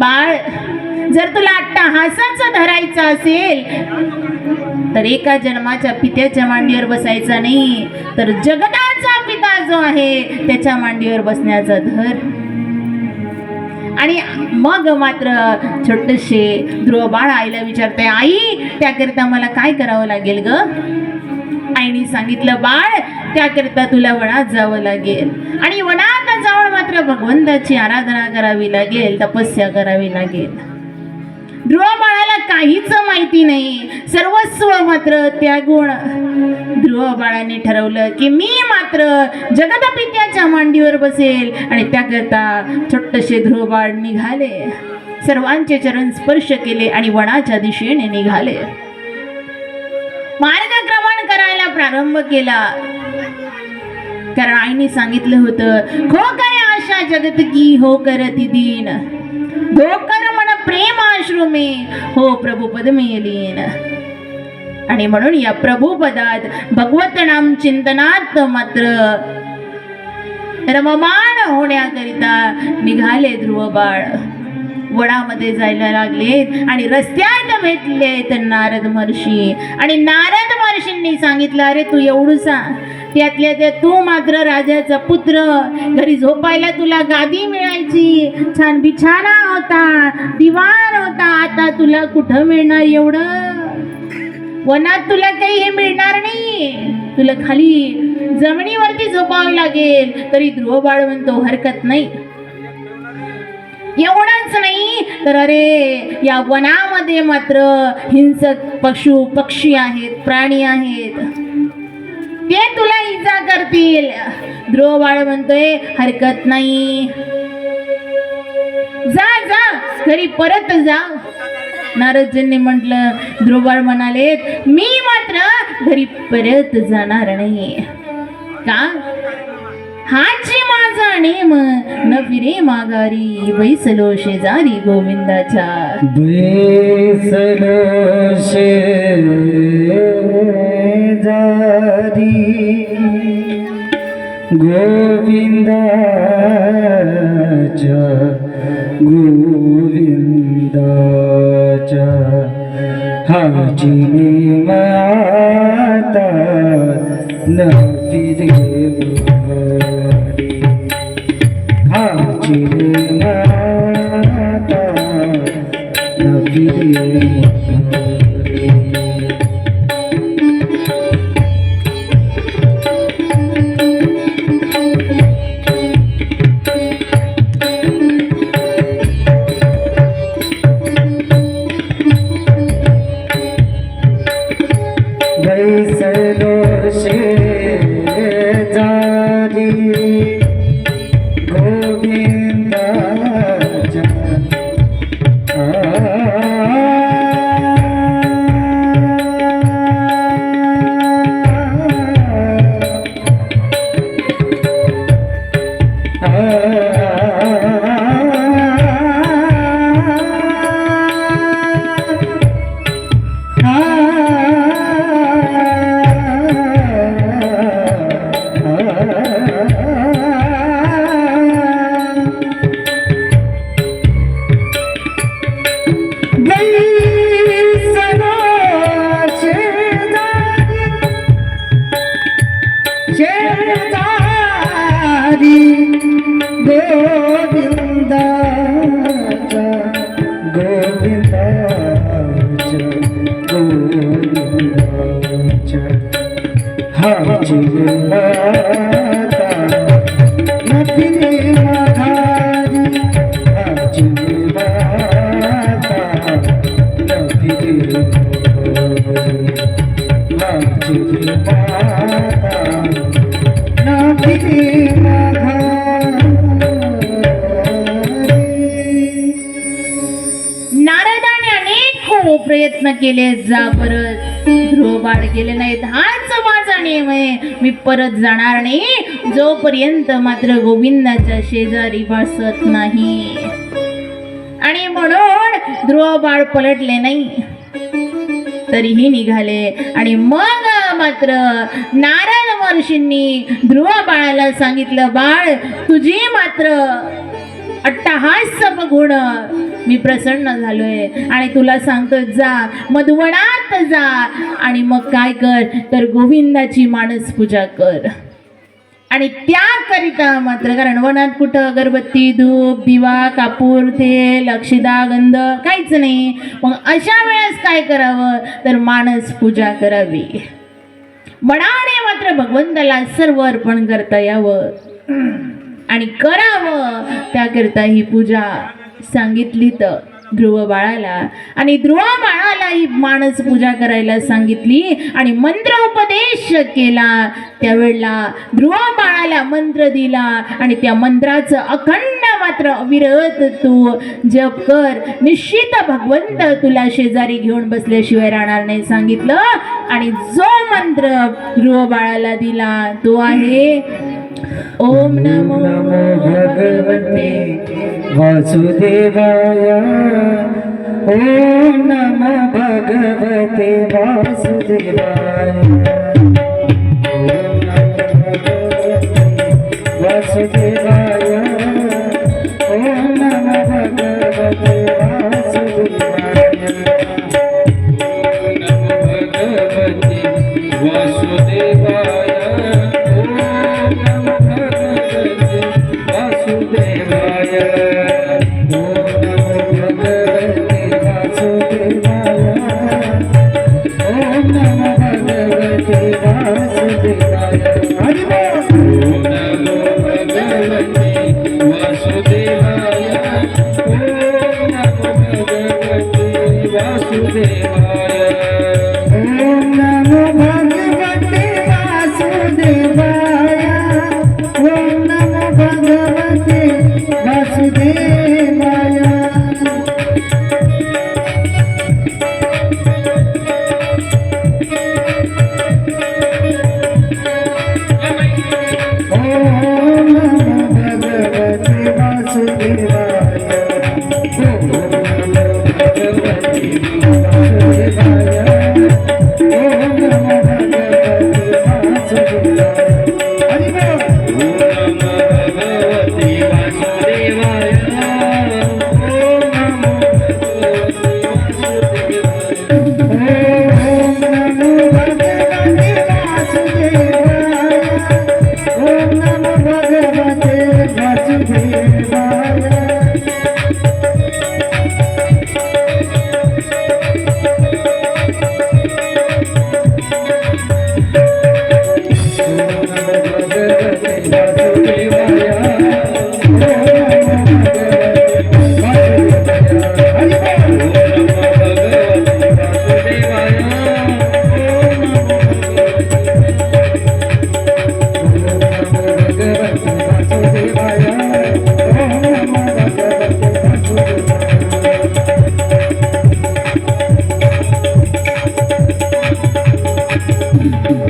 बाळ जर तुला अट्टाहासाच धरायचं असेल तर एका जन्माच्या पित्याच्या मांडीवर बसायचा नाही. तर जगताचा पिता जो आहे त्याच्या मांडीवर बसण्याचा धर. आणि मग मात्र छोटसे ध्रुव बाळ आईला विचारते आई त्याकरिता मला काय करावं लागेल ग? आईने सांगितलं बाळ त्याकरिता तुला वनात जावं लागेल. आणि वनात मात्र भगवंताची आराधना करावी लागेल तपस्या करावी लागेल. ध्रुव बाळाला काहीच माहिती नाही. सर्वस्व मात्र त्या गुण ध्रुव बाळाने ठरवलं की मी मात्र जगदपित्याच्या मांडीवर बसेल आणि त्याकरता छोटसे ध्रुव बाळ निघाले. सर्वांचे चरण स्पर्श केले आणि वनाच्या दिशेने निघाले. मार्गक्रमण करायला प्रारंभ केला. कारण आईने सांगितलं होतं खो काय जगत की हो करती दीन। हो धोकर मन प्रेम आश्रू में हो प्रभू पद में लीन। आणि म्हणून या प्रभुपदात भगवत नाम चिंतनात मात्र रममाण होण्याकरिता निघाले ध्रुव बाळ वडामध्ये जायला लागलेत आणि रस्त्यात भेटलेत नारद महर्षी. आणि नारद महर्षींनी सांगितलं अरे तू एवढं सांग त्यातल्या त्या तू मात्र राजाचा पुत्र. घरी झोपायला तुला गादी मिळायची. छान बिछाना होता दिवाण होता. आता तुला कुठं मिळणार एवढं? वनात तुला काही हे मिळणार नाही. तुला खाली जमिनीवरती झोपावं लागेल. तरी ध्रुव बाळ म्हणतो हरकत नाही. एवढंच नाही. तर अरे या वनामध्ये मात्र हिंसक पशु पक्षी आहेत प्राणी आहेत. ते तुला इजा करतील. ध्रुव बाळ म्हणतोय हरकत नाही. जा जा घरी परत जा. नारदजींनी म्हटलं ध्रुव म्हणाले म्हणालेत मी मात्र घरी परत जाणार नाही. का? हाची माझा नेम न फिरे माघारी बैसलो शेजारी गोविंदाच्या. बैसलो शे गोविंदाच्या गोविंदाच्या हाची माता न फिरे माघारी. हाची माता न फिरे गेले केले जा परत. ध्रुवबाळ गेले नाहीत. हाच माझा नियम आहे मी परत जाणार नाही. जोपर्यंत मात्र गोविंदाच्या शेजारी बसत नाही. आणि म्हणून ध्रुव बाळ पलटले नाही. तरीही निघाले. आणि मग मात्र नारायण महर्षींनी ध्रुव बाळाला सांगितलं बाळ तुझी मात्र अट्टहास बघून मी प्रसन्न झालोय आणि तुला सांगतो जा मधुवनात जा. आणि मग काय कर तर गोविंदाची मानस पूजा कर. आणि त्याकरिता मात्र कारण वनात कुठं अगरबत्ती धूप दिवा कापूर तेल अक्षिदा गंध काहीच नाही. मग अशा वेळेस काय करावं? तर मानस पूजा करावी. मनाने मात्र भगवंताला सर्व अर्पण करता यावं. आणि करावं त्याकरिता ही पूजा. सांगितली तर ध्रुव बाळाला आणि ध्रुव बाळाला ही मानस पूजा करायला सांगितली आणि मंत्र उपदेश केला. त्यावेळेला ध्रुव बाळाला मंत्र दिला आणि त्या मंत्राचं अखंड मात्र अविरत तू जप कर. निश्चित भगवंत तुला शेजारी घेऊन बसल्याशिवाय राहणार नाही सांगितलं. आणि जो मंत्र ध्रुव बाळाला दिला तो आहे ओम नमो भगवते वासुदेवाय। ॐ नमो भगवते वासुदेवाय। ॐ वासुदेवाय। ॐ नमो भगवते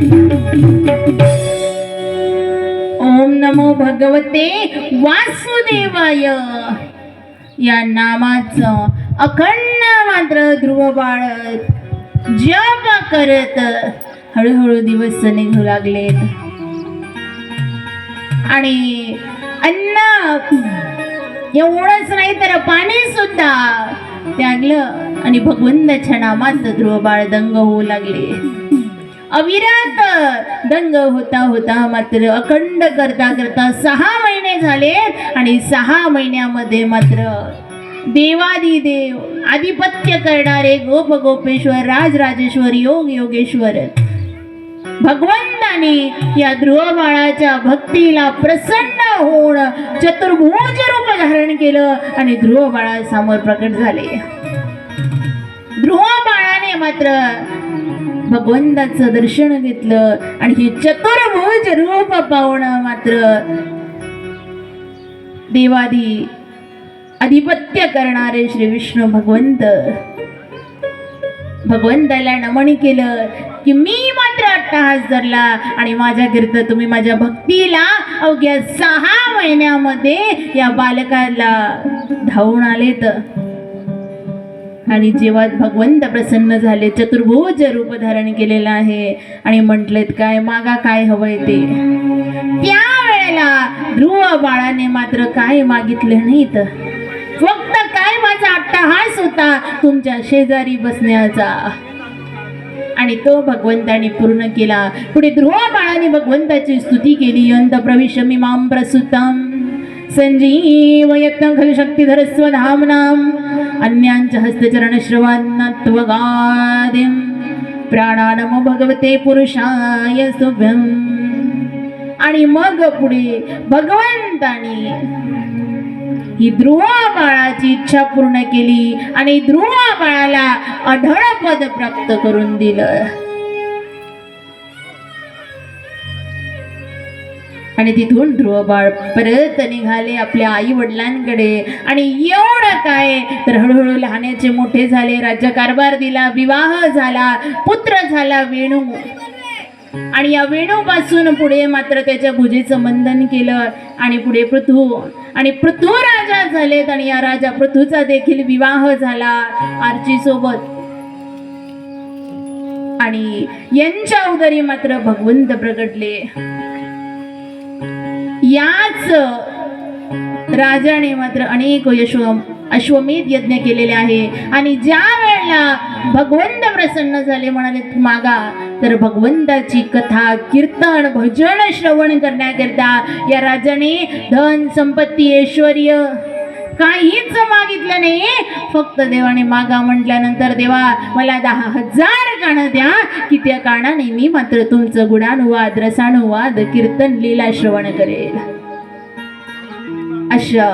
ओम नमो भगवते वासुदेवाय. या नामाचं अखंड मात्र ध्रुव बाळत जप करत हळूहळू दिवस निघू लागलेत. आणि अन्न एवढंच नाही तर पाणी सुद्धा त्यागलं आणि भगवंताच्या नामात ध्रुव बाळ दंग होऊ लागले. अविरत. दंग होता होता मात्र अखंड करता करता सहा महिने झाले आणि सहा महिन्यामध्ये मात्र देवादिदेव आधिपत्य करणारे गोप गोपेश्वर राजराजेश्वर योग योगेश्वर. भगवंताने या ध्रुवबाळाच्या भक्तीला प्रसन्न होऊन चतुर्भुज रूप धारण केलं आणि ध्रुव बाळासमोर प्रकट झाले. ध्रुव बाळाने मात्र भगवंताचं दर्शन घेतलं. आणि हे चतुर्भुज रूप पाहणं मात्र देवादी अधिपत्य करणारे श्री विष्णू भगवंत. भगवंताला नमन केलं की मी मात्र अट्टहास धरला. आणि माझ्या गिरत तुम्ही माझ्या भक्तीला अवघ्या सहा महिन्यामध्ये या बालकाला धावून आलेत. आणि जेव्हा भगवंत प्रसन्न झाले चतुर्भुज रूप धारण केलेलं आहे आणि म्हटलेत काय मागा काय हवंय ते? त्या वेळेला ध्रुव बाळाने मात्र काय मागितलं नाही तर? फक्त काय माझा अट्टहास होता? तुमच्या शेजारी बसण्याचा. आणि तो भगवंताने पूर्ण केला. पुढे ध्रुव बाळाने भगवंताची स्तुती केली. अंत मी माम प्रसुतम. संजीव यत्न खल शक्तीधर स्वधामनाम अन्यांच हस्तचरण श्रवणत्वगादिम प्राणानम भगवते पुरुषाय शुभम आणि मग पुढे भगवंतानी ही ध्रुवा बाळाची इच्छा पूर्ण केली आणि ध्रुवा बाळाला अढळ पद प्राप्त करून दिलं. आणि तिथून ध्रुव बाळ परत निघाले आपल्या आई वडिलांकडे आणि एवढं काय? तर हळूहळू लहानाचे मोठे झाले राज्यकारभार दिला विवाह झाला पुत्र झाला वेणू. आणि या वेणूपासून पुढे मात्र त्याच्या भुजेचं बंधन केलं आणि पुढे पृथू आणि पृथू राजा झालेत आणि या राजा पृथूचा देखील विवाह झाला आरची सोबत. आणि यांच्या उदरी मात्र भगवंत प्रगटले याच राजाने मात्र अनेक यश अश्वमेध यज्ञ केलेले आहे. आणि ज्या वेळेला भगवंत प्रसन्न झाले म्हणाले मागा. तर भगवंताची कथा कीर्तन भजन श्रवण करण्याकरता या राजाने धन संपत्ती ऐश्वर काहीच मागितलं नाही. फक्त देवाने मागा म्हटल्यानंतर देवा मला दहा हजार कानं द्या. की त्या कानाने मी मात्र तुमचं गुणानुवाद रसानुवाद कीर्तन लीला श्रवण करेल. अशा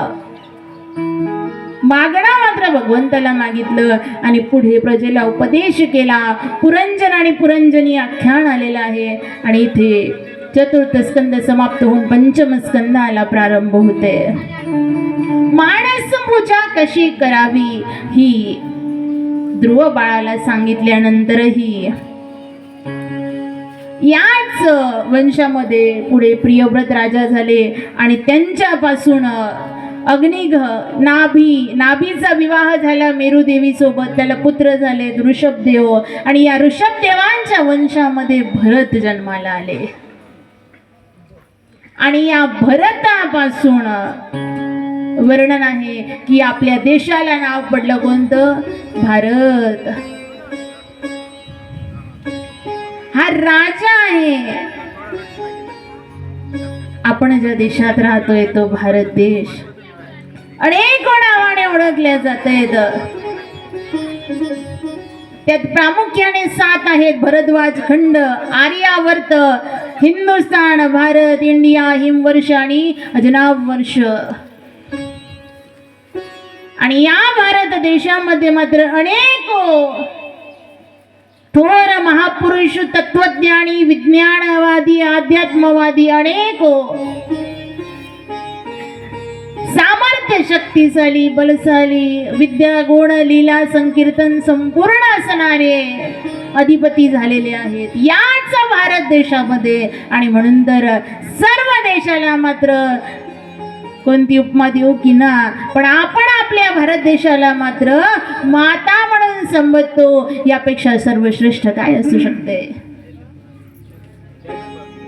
मागणा मात्र भगवंताला मागितलं आणि पुढे प्रजेला उपदेश केला. पुरंजन आणि पुरंजनी आख्यान आलेलं आहे आणि इथे चतुर्थ स्कंद समाप्त होऊन पंचम स्कंदाला प्रारंभ होते माणस पूजा कशी करावी? ही ध्रुव बाळाला सांगितल्यानंतरही याच वंशामध्ये पुढे प्रियव्रत राजा झाले आणि त्यांच्यापासून अग्निघ नाभी नाभीचा विवाह झाला मेरुदेवी सोबत त्याला पुत्र झाले ऋषभदेव आणि या ऋषभदेवांच्या वंशामध्ये भरत जन्माला आले. आणि या भरतापासून वर्णन आहे की आपल्या देशाला नाव पडलं कोणतं? भारत. हा राजा आहे. आपण ज्या देशात राहतोय तो भारत देश. अनेक नावाने ओळखल्या जात आहेत त्यात प्रामुख्याने सात आहेत भरद्वाज खंड आर्यावर्त हिंदुस्थान भारत इंडिया हिमवर्ष आणि अजनाब वर्ष. आणि या भारत देशामध्ये मात्र अनेक थोर महापुरुष तत्वज्ञानी विज्ञानवादी अध्यात्मवादी अनेक सामर्थ्य शक्तिशाली बलशाली विद्या गुण लीला संकीर्तन संपूर्ण असणारे अधिपती झालेले आहेत. याच भारत देशामध्ये आणि म्हणून तर सर्व देशाला मात्र कोणती उपमा देऊ की ना पण आपण आपल्या भारत देशाला मात्र माता म्हणून संबोधतो. यापेक्षा सर्वश्रेष्ठ काय असू शकते?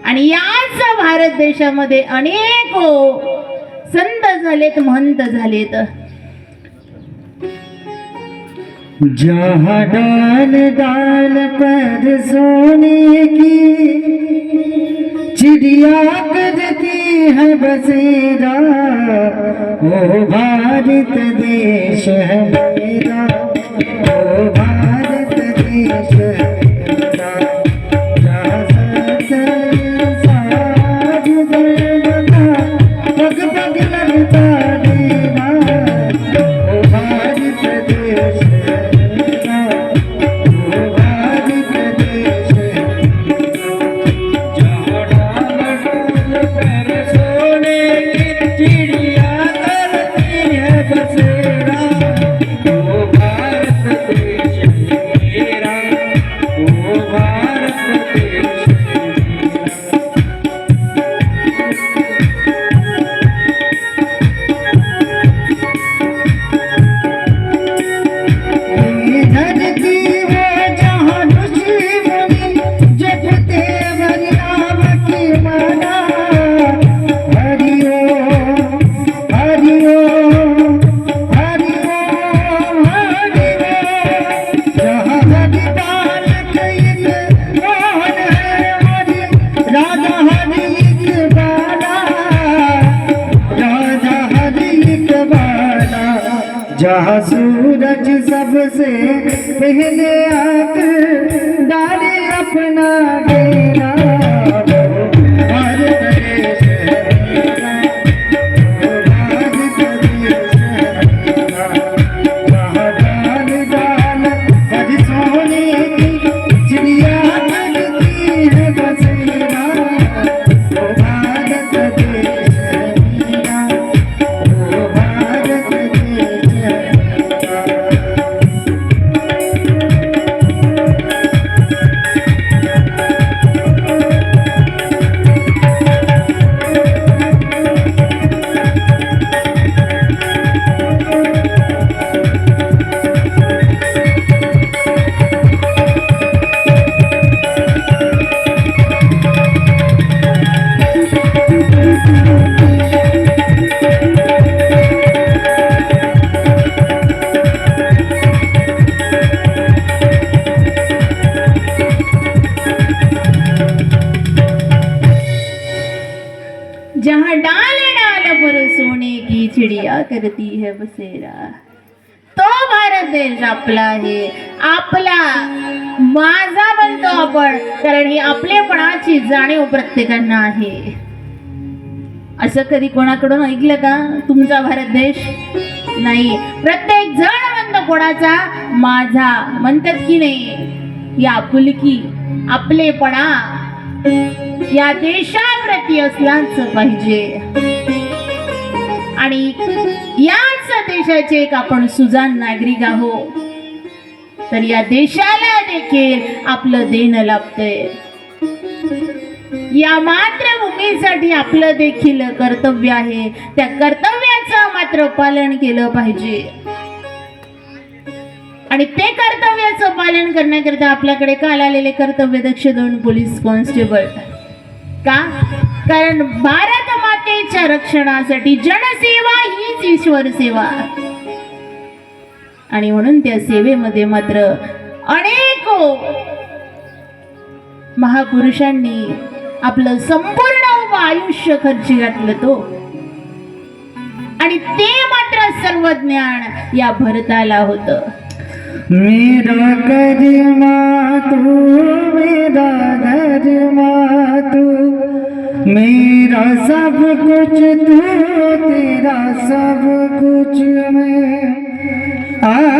आणि याच भारत देशामध्ये अनेक हो, संत झालेत महंत झालेत. जहाँ डाल डाल पर सोने की चिड़िया करती है बसेरा ओ भारत देश है मेरा ओ भारत देश है पहले आकर डाले अपना आपला आहे. आपला. माझा म्हणतो आपण. कारण ही आपलेपणाची जाणीव प्रत्येकांना आहे. असं कधी कोणाकडून ऐकलं का? तुमचा भारत देश? नाही. प्रत्येक जण म्हणतो कोणाचा? माझा. म्हणतात की नाही? या आपुलकी आपलेपणा. या देशाप्रती असलाच पाहिजे. आणि याच देशाचे एक आपण सुजान नागरिक आहोत. तर या देशाला देखील आपलं देणं लाभतंय. या मातृभूमीसाठी आपलं देखील कर्तव्य आहे. त्या कर्तव्याचं मात्र पालन केलं पाहिजे. आणि ते कर्तव्याचं पालन करण्याकरिता आपल्याकडे काल आलेले कर्तव्य दक्ष दोन पोलीस कॉन्स्टेबल. का? कारण भारत मातेच्या रक्षणासाठी जनसेवा हीच ईश्वर सेवा. आणि म्हणून त्या सेवेमध्ये मात्र अनेक महापुरुषांनी आपलं संपूर्ण आयुष्य खर्ची घातलं तो. आणि ते मात्र सर्व ज्ञान या भरताला होतं. मेरा करिमा तू मेरा धर्मा तू मेरा सब कुछ तू तेरा सब कुछ मैं Oh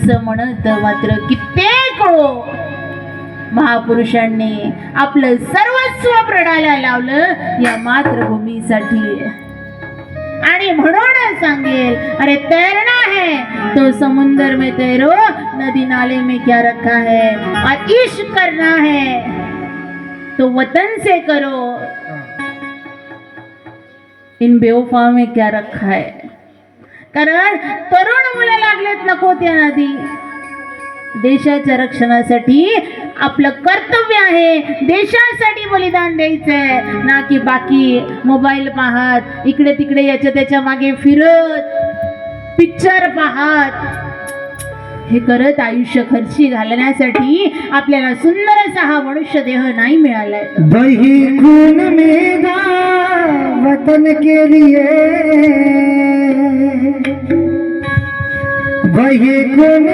असं म्हणत मात्र कित्येक महापुरुषांनी आपलं सर्वस्व प्रणाला लावलं या मातृभूमीसाठी. आणि म्हणून सांगेल अरे तैरना है तो समुंदर में तैरो नदी नाले में क्या रखा है? और इश्क करना है तो वतन से करो। इन बेवफा में क्या रखा है? कारण तरुण मुलं लागलेत नको त्या नदी देशाच्या रक्षणासाठी आपलं कर्तव्य आहे. देशासाठी बलिदान द्यायचंय. ना की बाकी मोबाईल पाहत इकडे तिकडे याच्या त्याच्यामागे फिरत पिक्चर पाहत. हे करत आयुष्य खर्ची घालण्यासाठी आपल्याला सुंदर असा हा मनुष्य देह नाही मिळालाय. वही खून मेरा वतन के लिए वही खून